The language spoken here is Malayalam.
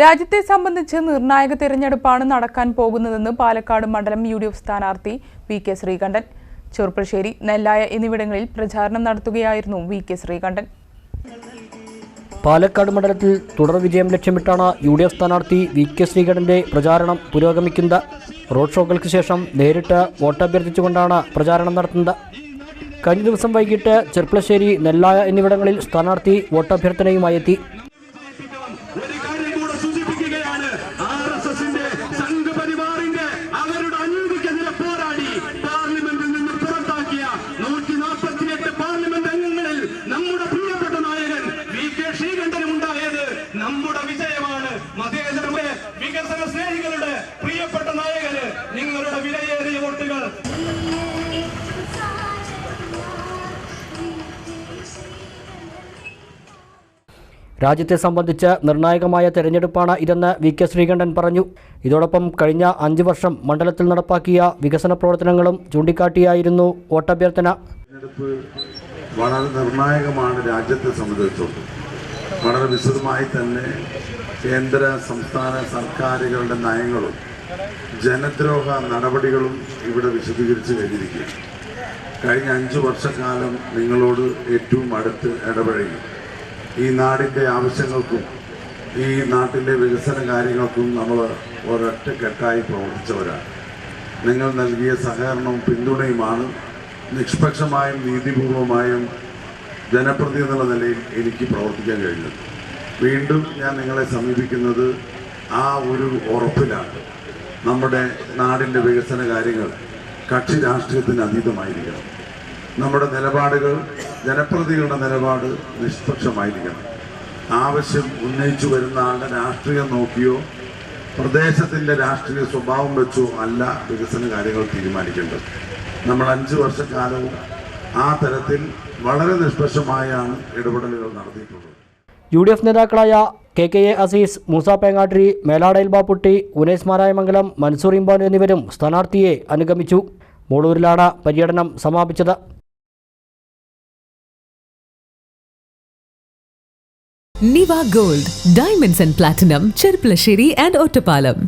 രാജ്യത്തെ സംബന്ധിച്ച് നിർണായക തിരഞ്ഞെടുപ്പാണ് നടക്കാൻ പോകുന്നതെന്ന് പാലക്കാട് മണ്ഡലം യു ഡി എഫ് സ്ഥാനാർത്ഥി വി കെ ശ്രീകണ്ഠൻ. ചെറുപ്പശ്ശേരി നെല്ലായ എന്നിവിടങ്ങളിൽ പ്രചാരണം നടത്തുകയായിരുന്നു വി കെ ശ്രീകണ്ഠൻ. പാലക്കാട് മണ്ഡലത്തിൽ തുടർ വിജയം ലക്ഷ്യമിട്ടാണ് യു ഡി എഫ് സ്ഥാനാർത്ഥി വി കെ ശ്രീകണ്ഠന്റെ പ്രചാരണം പുരോഗമിക്കുന്നത്. റോഡ് ഷോകൾക്ക് ശേഷം നേരിട്ട് വോട്ടഭ്യർത്ഥിച്ചുകൊണ്ടാണ് പ്രചാരണം നടത്തുന്നത്. കഴിഞ്ഞ ദിവസം വൈകിട്ട് ചെർപ്പളശ്ശേരി നെല്ലായ എന്നിവിടങ്ങളിൽ സ്ഥാനാർത്ഥി വോട്ടഭ്യർത്ഥനയുമായി എത്തി. നമ്മുടെ വിജയമാണ്. മതേതരമായ വികസന സ്നേഹികളുടെ പ്രിയപ്പെട്ട നായകന് നിങ്ങളുടെ വിലയേറിയ വോട്ടുകൾ. രാജ്യത്തെ സംബന്ധിച്ച് നിർണായകമായ തെരഞ്ഞെടുപ്പാണ് ഇതെന്ന് വി കെ ശ്രീകണ്ഠൻ പറഞ്ഞു. ഇതോടൊപ്പം കഴിഞ്ഞ അഞ്ചു വർഷം മണ്ഡലത്തിൽ നടപ്പാക്കിയ വികസന പ്രവർത്തനങ്ങളും ചൂണ്ടിക്കാട്ടിയായിരുന്നു വോട്ടഭ്യർത്ഥന. തെരഞ്ഞെടുപ്പ് വളരെ നിർണായകമാണ് രാജ്യത്തെ സംബന്ധിച്ചിടത്തോളം. വളരെ വിശദമായി തന്നെ കേന്ദ്ര സംസ്ഥാന സർക്കാരുകളുടെ നയങ്ങളും ജനദ്രോഹ നടപടികളും ഇവിടെ വിശദീകരിച്ച് കഴിഞ്ഞിരിക്കുക കഴിഞ്ഞ അഞ്ച് വർഷക്കാലം നിങ്ങളോട് ഏറ്റവും അടുത്ത് ഇടപഴകി. ഈ നാടിന്റെ ആവശ്യങ്ങൾക്കും ഈ നാട്ടിലെ വികസന കാര്യങ്ങൾക്കും നമ്മൾ ഒരൊറ്റ കെട്ടായി പ്രവർത്തിച്ചവരാണ്. നിങ്ങൾ നൽകിയ സഹകരണവും പിന്തുണയുമാണ്. നിഷ്പക്ഷമായും നീതിപൂർവമായും ജനപ്രതി എന്നുള്ള നിലയിൽ എനിക്ക് പ്രവർത്തിക്കാൻ കഴിഞ്ഞത് വീണ്ടും ഞാൻ നിങ്ങളെ സമീപിക്കുന്നത് ആ ഒരു ഉറപ്പിലാണ്. നമ്മുടെ നാടിന്റെ വികസന കാര്യങ്ങൾ കക്ഷി രാഷ്ട്രീയത്തിന് അതീതമായിരിക്കണം. നമ്മുടെ നിലപാടുകൾ ജനപ്രതികളുടെ നിലപാട് നിഷ്പക്ഷമായിരിക്കണം. ആവശ്യം ഉന്നയിച്ചു വരുന്ന ആളുടെ രാഷ്ട്രീയം നോക്കിയോ പ്രദേശത്തിന്റെ രാഷ്ട്രീയ സ്വഭാവം വെച്ചോ അല്ല വികസന കാര്യങ്ങൾ തീരുമാനിക്കേണ്ടത്. നമ്മൾ അഞ്ച് വർഷക്കാലവും ആ തരത്തിൽ വളരെ നിഷ്പക്ഷമായാണ് ഇടപെടലുകൾ നടത്തിയിട്ടുള്ളത്. യു ഡി എഫ് നേതാക്കളായ K K A Azeez Moosa Pengattiri മേലാടയിൽ Bapputty Unes Marayamangalam Mansoor ഇമ്പാൻ എന്നിവരും സ്ഥാനാർത്ഥിയെ അനുഗമിച്ചു. മൂളൂരിലാണ് പര്യടനം സമാപിച്ചത്. Niva gold diamonds and platinum Cherpulassery and Ottapalam.